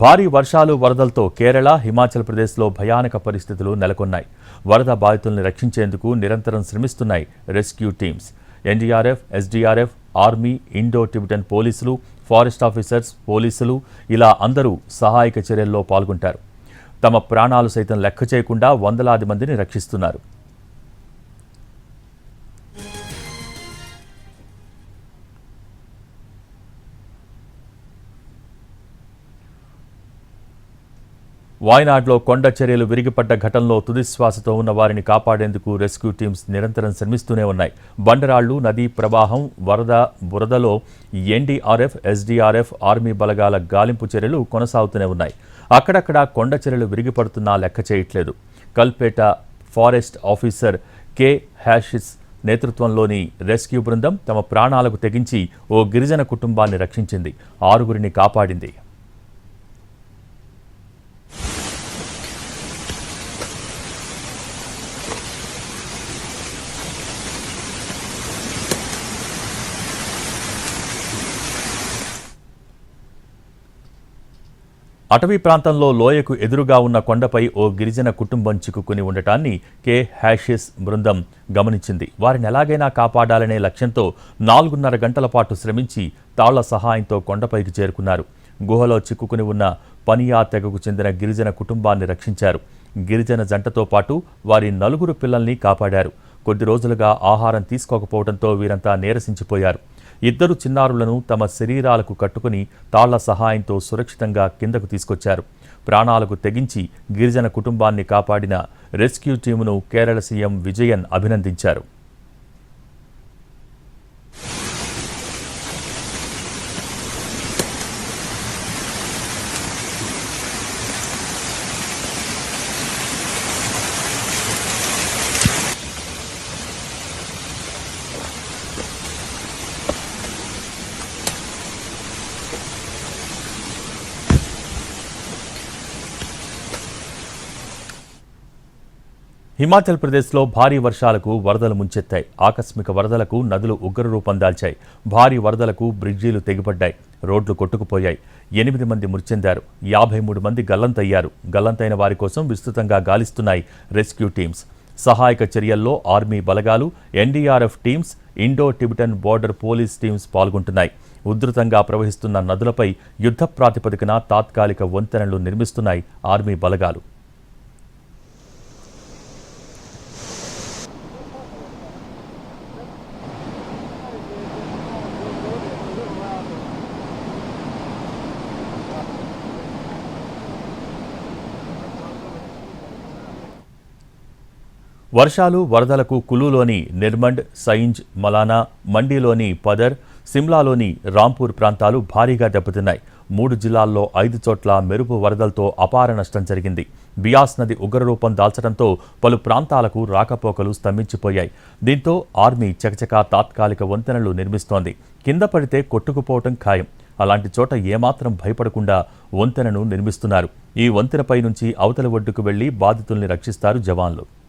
భారీ వర్షాలు వరదలతో కేరళ హిమాచల్ ప్రదేశ్లో భయానక పరిస్థితులు నెలకొన్నాయి. వరద బాధితుల్ని రక్షించేందుకు నిరంతరం శ్రమిస్తున్నాయి rescue teams. NDRF SDRF army Indo Tibetan పోలీసులు ఫారెస్ట్ ఆఫీసర్స్ పోలీసులు ఇలా అందరూ సహాయక చర్యల్లో పాల్గొంటారు. తమ ప్రాణాలు సైతం లెక్క చేయకుండా వందలాది మందిని రక్షిస్తున్నారు. వాయనాడ్లో కొండ చర్యలు విరిగిపడ్డ ఘటనలో తుదిశ్వాసతో ఉన్న వారిని కాపాడేందుకు రెస్క్యూ టీమ్స్ నిరంతరం శ్రమిస్తూనే ఉన్నాయి. బండరాళ్ళు నదీ ప్రవాహం వరద బురదలో ఎన్డీఆర్ఎఫ్ ఎస్డీఆర్ఎఫ్ ఆర్మీ బలగాల గాలింపు చర్యలు కొనసాగుతూనే ఉన్నాయి. అక్కడక్కడ కొండ చర్యలు విరిగిపడుతున్నా లెక్క చేయట్లేదు. Kalpetta forest officer K Hashis నేతృత్వంలోని రెస్క్యూ బృందం తమ ప్రాణాలకు తెగించి ఓ గిరిజన కుటుంబాన్ని రక్షించింది. ఆరుగురిని కాపాడింది. అటవీ ప్రాంతంలో లోయకు ఎదురుగా ఉన్న కొండపై ఓ గిరిజన కుటుంబం చిక్కుకుని ఉండటాన్ని కే. హ్యాషిస్ బృందం గమనించింది. వారిని ఎలాగైనా కాపాడాలనే లక్ష్యంతో నాలుగున్నర గంటల పాటు శ్రమించి తాళ్ళ సహాయంతో కొండపైకి చేరుకున్నారు. గుహలో చిక్కుకుని ఉన్న పనియా తెగకు చెందిన గిరిజన కుటుంబాన్ని రక్షించారు. గిరిజన జంటతో పాటు వారి నలుగురు పిల్లల్ని కాపాడారు. కొద్ది రోజులుగా ఆహారం తీసుకోకపోవడంతో వీరంతా నీరసించిపోయారు. ఇద్దరు చిన్నారులను తమ శరీరాలకు కట్టుకుని తాళ్ళ సహాయంతో సురక్షితంగా కిందకు తీసుకొచ్చారు. ప్రాణాలకు తెగించి గిరిజన కుటుంబాన్ని కాపాడిన రెస్క్యూ టీమును కేరళ సీఎం విజయన్ అభినందించారు. హిమాచల్ ప్రదేశ్లో భారీ వర్షాలకు వరదలు ముంచెత్తాయి. ఆకస్మిక వరదలకు నదులు ఉగ్ర రూపం దాల్చాయి. భారీ వరదలకు బ్రిడ్జీలు తెగిపడ్డాయి. రోడ్లు కొట్టుకుపోయాయి. ఎనిమిది మంది మృతి చెందారు యాభై మూడు మంది గల్లంతయ్యారు. గల్లంతైన వారి కోసం విస్తృతంగా గాలిస్తున్నాయి రెస్క్యూ టీమ్స్. సహాయక చర్యల్లో ఆర్మీ బలగాలు NDRF teams Indo Tibetan border police teams పాల్గొంటున్నాయి. ఉధృతంగా ప్రవహిస్తున్న నదులపై యుద్ధ ప్రాతిపదికన తాత్కాలిక వంతెనలు నిర్మిస్తున్నాయి ఆర్మీ బలగాలు. వర్షాలు వరదలకు కులులోని నిర్మండ్ సైంజ్ మలానా మండీలోని పదర్ సిమ్లాలోని రాంపూర్ ప్రాంతాలు భారీగా దెబ్బతిన్నాయి. మూడు జిల్లాల్లో ఐదు చోట్ల మెరుపు వరదలతో అపార నష్టం జరిగింది. బియాస్ నది ఉగ్రరూపం దాల్చడంతో పలు ప్రాంతాలకు రాకపోకలు స్తంభించిపోయాయి. దీంతో ఆర్మీ చకచకా తాత్కాలిక వంతెనలు నిర్మిస్తోంది. కింద పడితే కొట్టుకుపోవటం ఖాయం. అలాంటి చోట ఏమాత్రం భయపడకుండా వంతెనను నిర్మిస్తున్నారు. ఈ వంతెనపై నుంచి అవతలి ఒడ్డుకు వెళ్ళి బాధితుల్ని రక్షిస్తారు జవాన్లు.